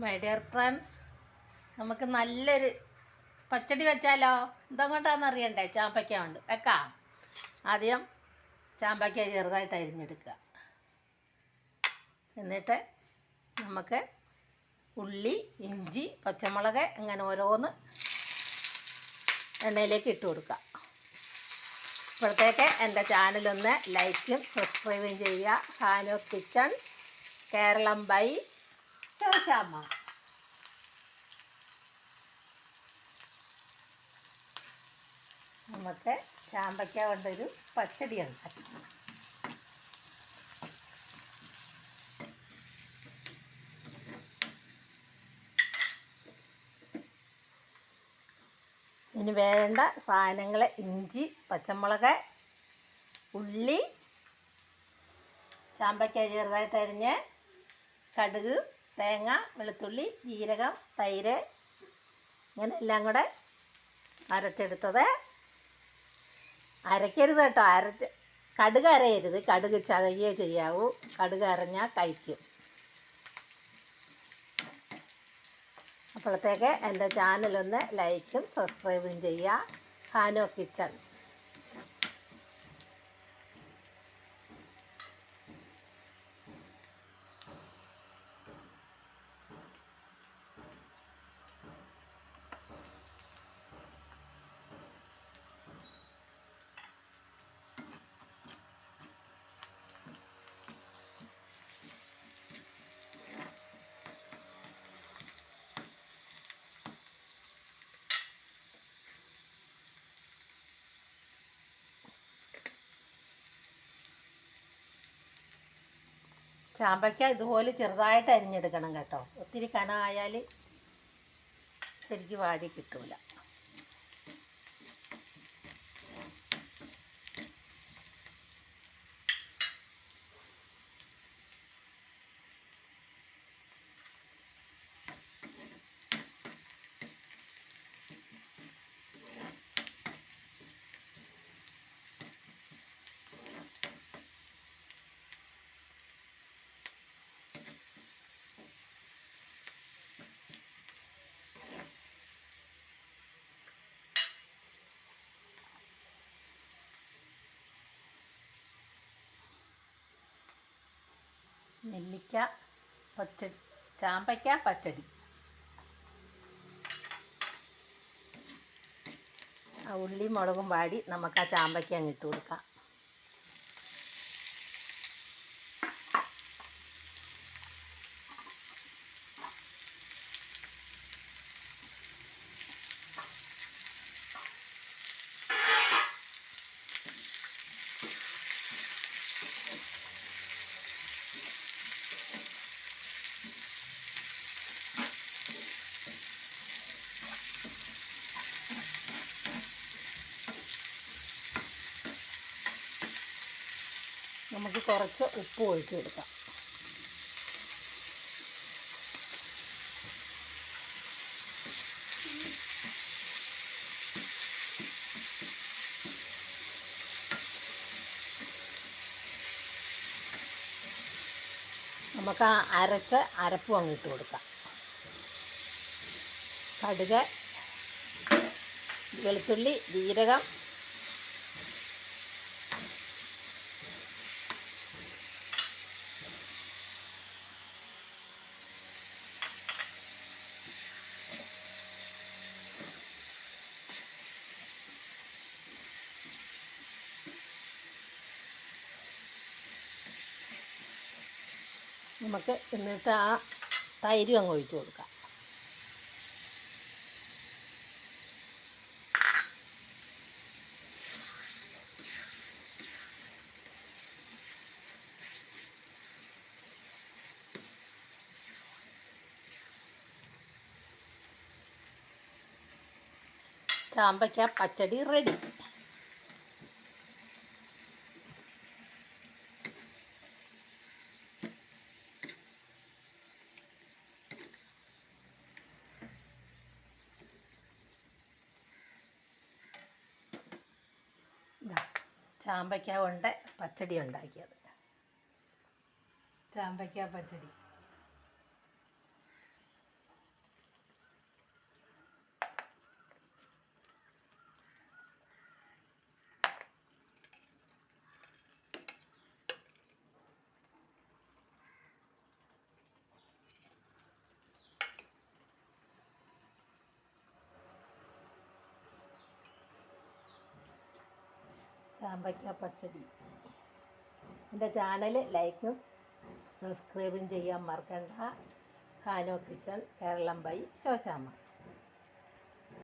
My dear friends നമുക്ക് നല്ലൊരു പച്ചടി വെച്ചാലോ? ഇതെങ്ങോട്ടാന്ന് അറിയണ്ടേ? ചാമ്പയ്ക്ക ഉണ്ട്. വെക്കാം. ആദ്യം ചാമ്പയ്ക്ക ചെറുതായിട്ട് അരിഞ്ഞെടുക്കുക. എന്നിട്ട് നമുക്ക് ഉള്ളി ഇഞ്ചി പച്ചമുളക് അങ്ങനെ ഓരോന്ന് എണ്ണയിലേക്ക് ഇട്ട് കൊടുക്കുക. ഇപ്പോഴത്തേക്ക് എന്റെ ചാനലൊന്ന് ലൈക്കും സബ്സ്ക്രൈബും ചെയ്യുക. ഹാനോ കിച്ചൺ കേരളം ബൈ ശോശാമ്മ നമുക്ക് ചാമ്പയ്ക്ക കൊണ്ടൊരു പച്ചടി ഉണ്ടാക്കി. ഇനി വേണ്ട സാധനങ്ങൾ ഇഞ്ചി പച്ചമുളക് ഉള്ളി ചാമ്പയ്ക്ക ചെറുതായിട്ട് അരിഞ്ഞ് കടുക് തേങ്ങ വെളുത്തുള്ളി ജീരകം തൈര് ഇങ്ങനെ എല്ലാം കൂടെ അരച്ചെടുത്തത്. അരയ്ക്കരുത് കേട്ടോ. അരച്ച് കടുക് അരയരുത്. കടുക് ചതയേ ചെയ്യാവൂ. കടുക് അരഞ്ഞാൽ കഴിക്കും. അപ്പോഴത്തേക്ക് എന്റെ ചാനലൊന്ന് ലൈക്കും സബ്സ്ക്രൈബും ചെയ്യുക. ഹാനോ കിച്ചൺ. ചാമ്പയ്ക്ക ഇതുപോലെ ചെറുതായിട്ട് അരിഞ്ഞെടുക്കണം കേട്ടോ. ഒത്തിരി കനമായാൽ ശരിക്ക് വാടി കിട്ടൂല. നെല്ലിക്ക പച്ചടി ചാമ്പയ്ക്ക പച്ചടി. ആ ഉള്ളി മുളകും വാടി നമുക്ക് ആ ചാമ്പയ്ക്ക അങ്ങ് ഇട്ട് കൊടുക്കാം. നമുക്ക് കുറച്ച് ഉപ്പ് ഒഴിച്ച് കൊടുക്കാം. നമുക്ക് ആ അരച്ച അരപ്പും അങ്ങ് ഇട്ട് കൊടുക്കാം. കടുക് വെളുത്തുള്ളി ജീരകം നമുക്ക് എന്നിട്ട് ആ തൈരും അങ്ങ് ഒഴിച്ച് കൊടുക്കാം. ചാമ്പയ്ക്ക പച്ചടി റെഡി ചാമ്പയ്ക്ക കൊണ്ട് പച്ചടി ഉണ്ടാക്കിയത് ചാമ്പയ്ക്ക പച്ചടി. ചാമ്പയ്ക്ക പച്ചടി. എന്റെ ചാനൽ ലൈക്കും സബ്സ്ക്രൈബും ചെയ്യാൻ മറക്കണ്ട. ഹാനോ കിച്ചൺ കേരളം ബൈ ശോശാമ്മ.